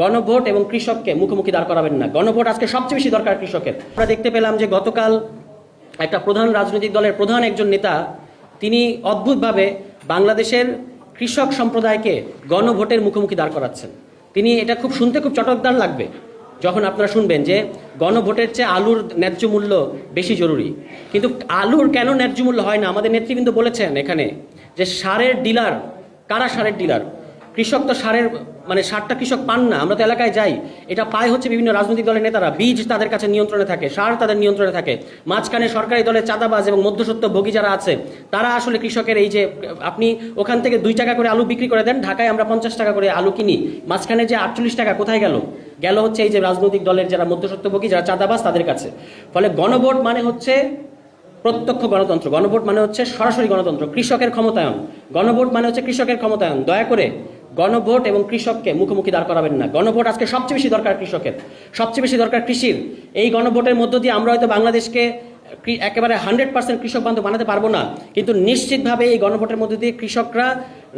গণভোট এবং কৃষককে মুখোমুখি দাঁড় করাবেন না। গণভোট আজকে সবচেয়ে বেশি দরকার কৃষকের। আমরা দেখতে পেলাম যে গতকাল একটা প্রধান রাজনৈতিক দলের প্রধান একজন নেতা, তিনি অদ্ভুতভাবে বাংলাদেশের কৃষক সম্প্রদায়কে গণভোটের মুখোমুখি দাঁড় করাচ্ছেন। তিনি এটা খুব শুনতে খুব চটকদার লাগবে যখন আপনারা শুনবেন যে গণভোটের চেয়ে আলুর ন্যায্য মূল্য বেশি জরুরি। কিন্তু আলুর কেন ন্যায্য মূল্য হয় না? আমাদের নেতৃবৃন্দ বলেছেন এখানে যে সারের ডিলার, কারা সারের ডিলার? কৃষক তো সারের মানে সারটা কৃষক পান না, আমরা তো এলাকায় যাই। এটা পায় হচ্ছে বিভিন্ন রাজনৈতিক দলের নেতারা। বীজ তাদের কাছে নিয়ন্ত্রণে থাকে, সার তাদের নিয়ন্ত্রণে থাকে। মাঝখানে সরকারি দলের চাঁদাবাজ এবং মধ্যসত্ত্ব ভোগী যারা আছে, তারা আসলে কৃষকের এই যে, আপনি ওখান থেকে দুই টাকা করে আলু বিক্রি করে দেন, ঢাকায় আমরা পঞ্চাশ টাকা করে আলু কিনি। মাঝখানে যে আটচল্লিশ টাকা কোথায় গেল? গেল হচ্ছে এই যে রাজনৈতিক দলের যারা মধ্যসত্ত্ব ভোগী, যারা চাঁদাবাজ তাদের কাছে। ফলে গণভোট মানে হচ্ছে প্রত্যক্ষ গণতন্ত্র। গণভোট মানে হচ্ছে সরাসরি গণতন্ত্র, কৃষকের ক্ষমতায়ন। গণভোট মানে হচ্ছে কৃষকের ক্ষমতায়ন। দয়া করে গণভোট এবং কৃষককে মুখোমুখি দাঁড় করাবেন না। গণভোট আজকে সবচেয়ে বেশি দরকার কৃষকের। সবচেয়ে বেশি দরকার কৃষির। এই গণভোটের মধ্য দিয়ে আমরা হয়তো বাংলাদেশকে একেবারে হান্ড্রেড পার্সেন্ট কৃষক বান্ধব বানাতে পারব না। কিন্তু নিশ্চিতভাবে এই গণভোটের মধ্যে দিয়ে কৃষকরা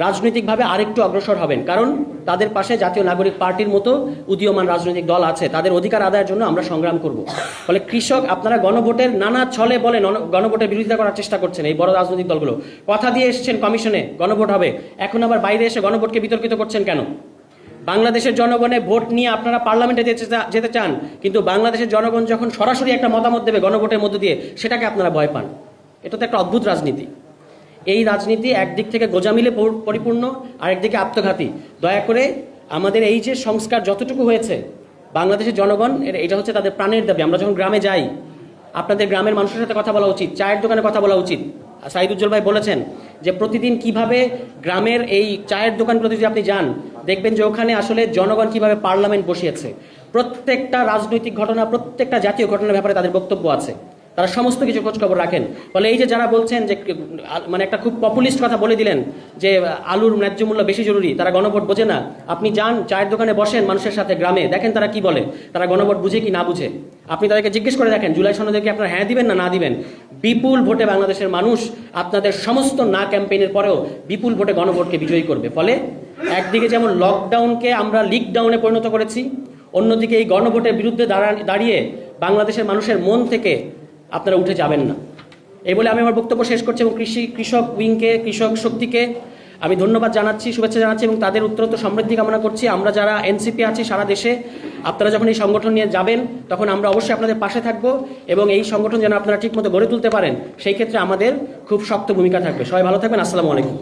রাজনৈতিকভাবে আরেকটু অগ্রসর হবেন, কারণ তাদের পাশে জাতীয় নাগরিক পার্টির মতো উদীয়মান রাজনৈতিক দল আছে, তাদের অধিকার আদায়ের জন্য আমরা সংগ্রাম করব। ফলে কৃষক, আপনারা গণভোটের নানা ছলে বলে গণভোটের বিরোধিতা করার চেষ্টা করছেন এই বড় রাজনৈতিক দলগুলো। কথা দিয়ে এসেছেন কমিশনে, গণভোট হবে। এখন আবার বাইরে এসে গণভোটকে বিতর্কিত করছেন কেন? বাংলাদেশের জনগণে ভোট নিয়ে আপনারা পার্লামেন্টে যেতে চান, কিন্তু বাংলাদেশের জনগণ যখন সরাসরি একটা মতামত দেবে গণভোটের মধ্য দিয়ে, সেটাকে আপনারা ভয় পান। এটা তো একটা অদ্ভুত রাজনীতি। এই রাজনীতি একদিক থেকে গোজামিলে পর- পরিপূর্ণ আর একদিকে আত্মঘাতী। দয়া করে আমাদের এই যে সংস্কার যতটুকু হয়েছে, বাংলাদেশের জনগণ এটা হচ্ছে তাদের প্রাণের দাবি। আমরা যখন গ্রামে যাই, আপনাদের গ্রামের মানুষের সাথে কথা বলা উচিত, চায়ের দোকানে কথা বলা উচিত। সাইদুজ্জ্বল ভাই বলেছেন যে প্রতিদিন কীভাবে গ্রামের এই চায়ের দোকানগুলোতে যদি আপনি যান, দেখবেন যে ওখানে আসলে জনগণ কীভাবে পার্লামেন্ট বসিয়েছে। প্রত্যেকটা রাজনৈতিক ঘটনা, প্রত্যেকটা জাতীয় ঘটনার ব্যাপারে তাদের বক্তব্য আছে। তারা সমস্ত কিছু খোঁজখবর রাখেন। ফলে এই যে যারা বলছেন যে মানে একটা খুব পপুলিস্ট কথা বলে দিলেন যে, আলুর ন্যায্য মূল্য বেশি জরুরি, তারা গণভোট বোঝে না। আপনি যান, চায়ের দোকানে বসেন মানুষের সাথে গ্রামে, দেখেন তারা কি বলে। তারা গণভোট বুঝে কি না বুঝে? আপনি তাদেরকে জিজ্ঞেস করে দেখেন, জুলাই সনদে কি আপনারা হ্যাঁ দিবেন না না দিবেন? বিপুল ভোটে বাংলাদেশের মানুষ আপনাদের সমস্ত না ক্যাম্পেইনের পরেও বিপুল ভোটে গণভোটকে বিজয়ী করবে। ফলে একদিকে যেমন লকডাউনকে আমরা লিকডাউনে পরিণত করেছি, অন্যদিকে এই গণভোটের বিরুদ্ধে দাঁড়া- দাঁড়িয়ে বাংলাদেশের মানুষের মন থেকে আপনারা উঠে যাবেন না। এই বলে আমি আমার বক্তব্য শেষ করছি এবং কৃষি, কৃষক উইংকে, কৃষক শক্তিকে আমি ধন্যবাদ জানাচ্ছি, শুভেচ্ছা জানাচ্ছি এবং তাদের উত্তরোত্তর সমৃদ্ধি কামনা করছি। আমরা যারা এনসিপি আছি সারা দেশে, আপনারা যখন এই সংগঠন নিয়ে যাবেন, তখন আমরা অবশ্যই আপনাদের পাশে থাকব এবং এই সংগঠন যেন আপনারা ঠিকমতো গড়ে তুলতে পারেন, সেই ক্ষেত্রে আমাদের খুব শক্ত ভূমিকা থাকবে। সবাই ভালো থাকবেন, আসসালামু আলাইকুম।